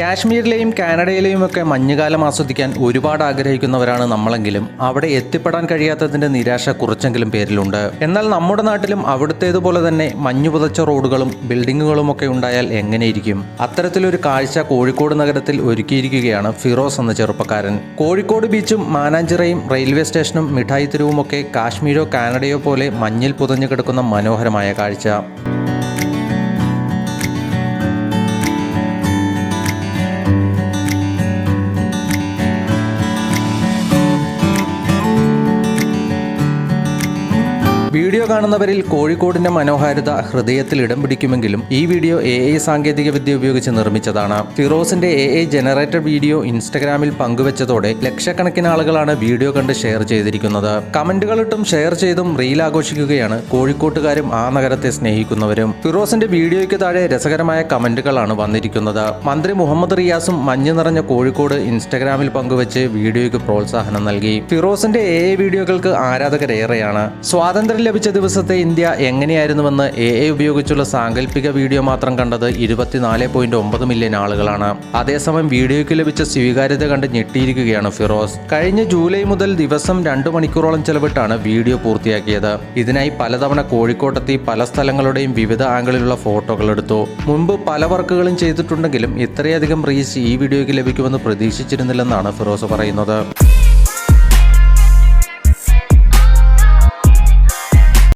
കാശ്മീരിലെയും കാനഡയിലെയും ഒക്കെ മഞ്ഞുകാലം ആസ്വദിക്കാൻ ഒരുപാട് ആഗ്രഹിക്കുന്നവരാണ് നമ്മളെങ്കിലും. അവിടെ എത്തിപ്പെടാൻ കഴിയാത്തതിന്റെ നിരാശ കുറച്ചെങ്കിലും പേരിലുണ്ട്. എന്നാൽ നമ്മുടെ നാട്ടിലും അവിടുത്തേതുപോലെ തന്നെ മഞ്ഞു പുതച്ച റോഡുകളും ബിൽഡിങ്ങുകളും ഒക്കെ ഉണ്ടായാൽ എങ്ങനെയിരിക്കും? അത്തരത്തിലൊരു കാഴ്ച കോഴിക്കോട് നഗരത്തിൽ ഒരുക്കിയിരിക്കുകയാണ് ഫിറോസ് എന്ന ചെറുപ്പക്കാരൻ. കോഴിക്കോട് ബീച്ചും മാനാഞ്ചിറയും റെയിൽവേ സ്റ്റേഷനും മിഠായി തെരുവുമൊക്കെ കാശ്മീരോ കാനഡയോ പോലെ മഞ്ഞിൽ പുതഞ്ഞു കിടക്കുന്ന മനോഹരമായ കാഴ്ച. വീഡിയോ കാണുന്നവരിൽ കോഴിക്കോടിന്റെ മനോഹാരിത ഹൃദയത്തിൽ ഇടം പിടിക്കുമെങ്കിലും ഈ വീഡിയോ എ ഐ സാങ്കേതിക വിദ്യ ഉപയോഗിച്ച് നിർമ്മിച്ചതാണ്. ഫിറോസിന്റെ എ ഐ ജനറേറ്റഡ് വീഡിയോ ഇൻസ്റ്റഗ്രാമിൽ പങ്കുവച്ചതോടെ ലക്ഷക്കണക്കിന് ആളുകളാണ് വീഡിയോ കണ്ട് ഷെയർ ചെയ്തിരിക്കുന്നത്. കമന്റുകളിട്ടും ഷെയർ ചെയ്തും റീൽ ആഘോഷിക്കുകയാണ് കോഴിക്കോട്ടുകാരും ആ നഗരത്തെ സ്നേഹിക്കുന്നവരും. ഫിറോസിന്റെ വീഡിയോയ്ക്ക് താഴെ രസകരമായ കമന്റുകളാണ് വന്നിരിക്കുന്നത്. മന്ത്രി മുഹമ്മദ് റിയാസും മഞ്ഞ് നിറഞ്ഞ കോഴിക്കോട് ഇൻസ്റ്റഗ്രാമിൽ പങ്കുവച്ച് വീഡിയോയ്ക്ക് പ്രോത്സാഹനം നൽകി. ഫിറോസിന്റെ എ വീഡിയോകൾക്ക് ആരാധകരേറെയാണ്. സ്വാതന്ത്ര്യം ലഭിച്ച ദിവസത്തെ ഇന്ത്യ എങ്ങനെയായിരുന്നുവെന്ന് എ ഐ ഉപയോഗിച്ചുള്ള സാങ്കല്പിക വീഡിയോ മാത്രം കണ്ടത് ഇരുപത്തിനാല് പോയിന്റ് ഒമ്പത് മില്യൺ ആളുകളാണ്. അതേസമയം വീഡിയോയ്ക്ക് ലഭിച്ച സ്വീകാര്യത കണ്ട് ഞെട്ടിയിരിക്കുകയാണ് ഫിറോസ്. കഴിഞ്ഞ ജൂലൈ മുതൽ ദിവസം രണ്ടു മണിക്കൂറോളം ചെലവിട്ടാണ് വീഡിയോ പൂർത്തിയാക്കിയത്. ഇതിനായി പലതവണ കോഴിക്കോട്ടെത്തി പല സ്ഥലങ്ങളുടെയും വിവിധ ആംഗിളിലുള്ള ഫോട്ടോകൾ എടുത്തു. മുൻപ് പല വർക്കുകളും ചെയ്തിട്ടുണ്ടെങ്കിലും ഇത്രയധികം റീച്ച് ഈ വീഡിയോയ്ക്ക് ലഭിക്കുമെന്ന് പ്രതീക്ഷിച്ചിരുന്നില്ലെന്നാണ് ഫിറോസ് പറയുന്നത്.